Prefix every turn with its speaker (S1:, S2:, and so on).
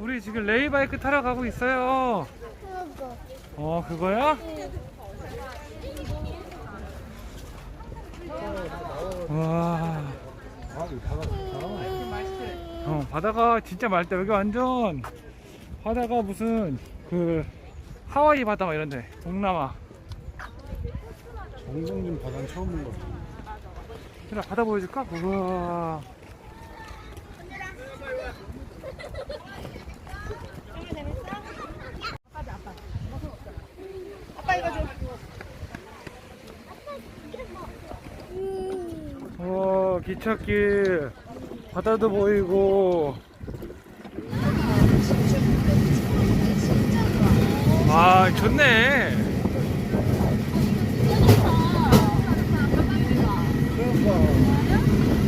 S1: 우리 지금 레이바이크 타러 가고 있어요.
S2: 그거.
S1: 어, 그거야? 와,
S3: 바다 좋다.
S1: 어, 바다가 진짜 맑다. 여기 완전 바다가 무슨 그 하와이 바다 막 이런데 동남아.
S3: 정동진 바다는 처음 본것 같아.
S1: 그래 바다 보여줄까? 우와. 와 어, 기찻길. 바다도 보이고. 아 좋네. 그러니까.